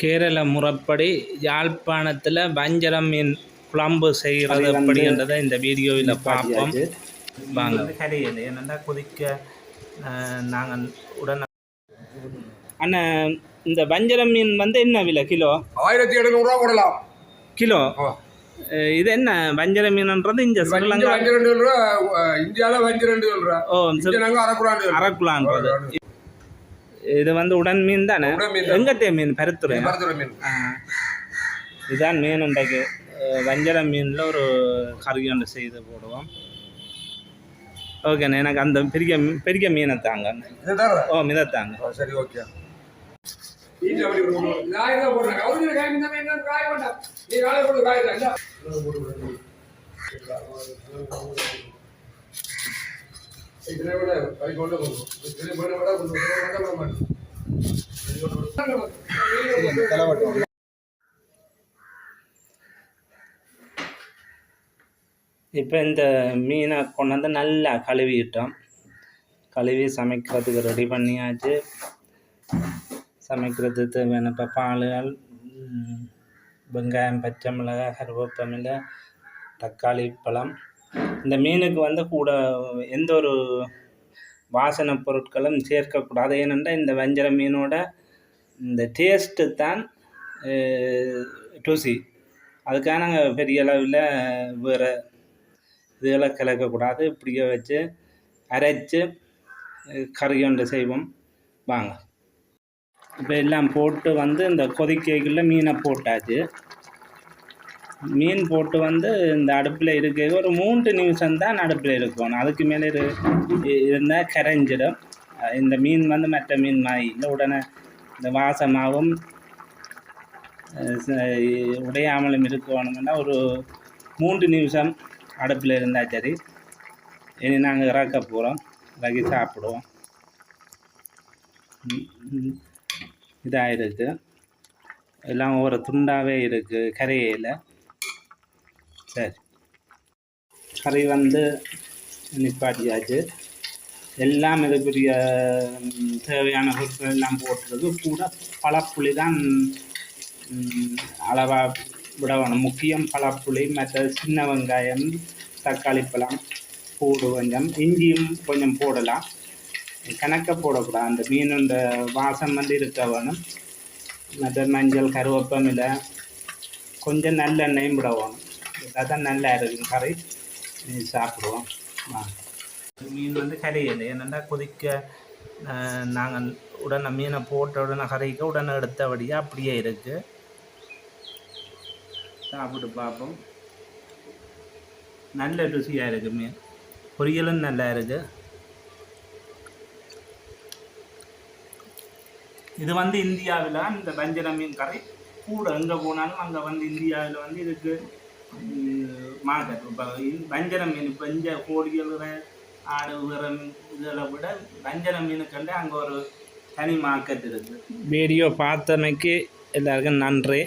கேரள முறைப்படி யாழ்ப்பாணத்தில் வஞ்சரம் மீன் குழம்பு செய்கிறது அப்படின்றத இந்த வீடியோவில் பார்ப்போம். வாங்க. கரையில் என்னென்னா கொதிக்க நாங்கள் உடனே அண்ணன் இந்த வஞ்சரம் மீன் வந்து என்ன விலை? கிலோ? ஆயிரத்தி எழுநூறுவா போடலாம். கிலோ? இது என்ன வஞ்சர மீன்ன்றது இங்கே இங்க ஸ்ரீலங்கா வஞ்சு ரெண்டு ரூபா இந்தியாவில் வஞ்சு ரெண்டு ரூபா ஓ அரக்குலான்றது இது வந்து உடன் மீன் தானே. எங்கத்தே மீன்? பருத்துறை. இதுதான் மீன் அஹ் வஞ்சர மீனில் ஒரு கறி ஒன்று செய்து போடுவோம். ஓகேண்ணே எனக்கு அந்த பெரிய மீ- பெரிய மீனை தாங்க. இது தர ஓ மிதை தாங்க. சரி ஓகே. போடுறேன். இப்போ இந்த மீனை கொண்டாந்து நல்லா கழுவிட்டோம் கழுவி சமைக்கிறதுக்கு ரெடி பண்ணியாச்சு சமைக்கிறதுக்கு தேவையான இப்போ பாலுகள் வெங்காயம் பச்சை மிளகாய் கருவேப்பமில்லை தக்காளி பழம் இந்த மீனுக்கு வந்து கூட எந்த ஒரு வாசனை பொருட்களும் சேர்க்கக்கூடாது. ஏனென்றால் இந்த வஞ்சர மீனோட இந்த டேஸ்ட்டு தான் ருசி. அதுக்காக நாங்கள் பெரிய அளவில் வேறு இதுகளை கலக்கக்கூடாது. இப்படியே வச்சு அரைச்சு கறி ஒன்று செய்வோம். வாங்க. இப்போ எல்லாம் போட்டு வந்து இந்த கொதிக்கைக்குள்ளே மீனை போட்டாச்சு. மீன் போட்டு வந்து இந்த அடுப்பில் இருக்க. ஒரு மூன்று நிமிஷம் தான் அடுப்பில் இருக்கணும். அதுக்கு மேலே இரு இருந்தால் கரைஞ்சிடும். இந்த மீன் வந்து மற்ற மீன் மாதிரி. இல்லை உடனே இந்த வாசமாகவும் உடையாமலும் இருக்கணும்னா ஒரு மூன்று நிமிஷம் அடுப்பில் இருந்தால் சரி. இனி நாங்கள் இறக்க போகிறோம் இறக்கி சாப்பிடுவோம். இதாக இருக்குது எல்லாம் ஒவ்வொரு துண்டாகவே இருக்குது கரையில். சரி. கறி வந்து நிப்பாட்டியாச்சு எல்லாம் இது பெரிய தேவையான பொருட்கள் எல்லாம் போட்டுறது கூட பழப்புளி தான் அளவாக விடணும் முக்கியம் பழப்புளி மற்ற சின்ன வெங்காயம் தக்காளி பழம் பூடு கொஞ்சம். இஞ்சியும் கொஞ்சம் போடலாம். கணக்க போடக்கூடாது. அந்த மீனோட வாசம் வந்து இருக்க வேணும். மற்ற மஞ்சள் கருவேப்பம் இல்லை கொஞ்சம் நல்லெண்ணெயும் விட வேணும். அதான் நல்லா இருக்கும் கறி சாப்பிடுவோம். மீன் வந்து கரையில் என்னென்னா கொதிக்க நாங்கள் உடனே மீனை போட்ட உடனே கரைக்க உடனே எடுத்தபடியாக அப்படியே இருக்குது சாப்பிட்டு பார்ப்போம். நல்ல ருசியாக இருக்குது மீன். பொரியலும் நல்லா இருக்குது இது வந்து இந்தியாவில் இந்த வஞ்சர மீன் கரை கூட எங்கே போனாலும் அங்கே வந்து இந்தியாவில் வந்து இதுக்கு மார்க்கெட் இப்போ வஞ்சர மீன் பஞ்ச இங்கே கோடிகள் ஆடு உரம் இதில் விட வஞ்சர கண்டு அங்கே ஒரு தனி மார்க்கெட் இருக்குது வீடியோ பார்த்தமைக்கு எல்லாருக்கும் நன்றி.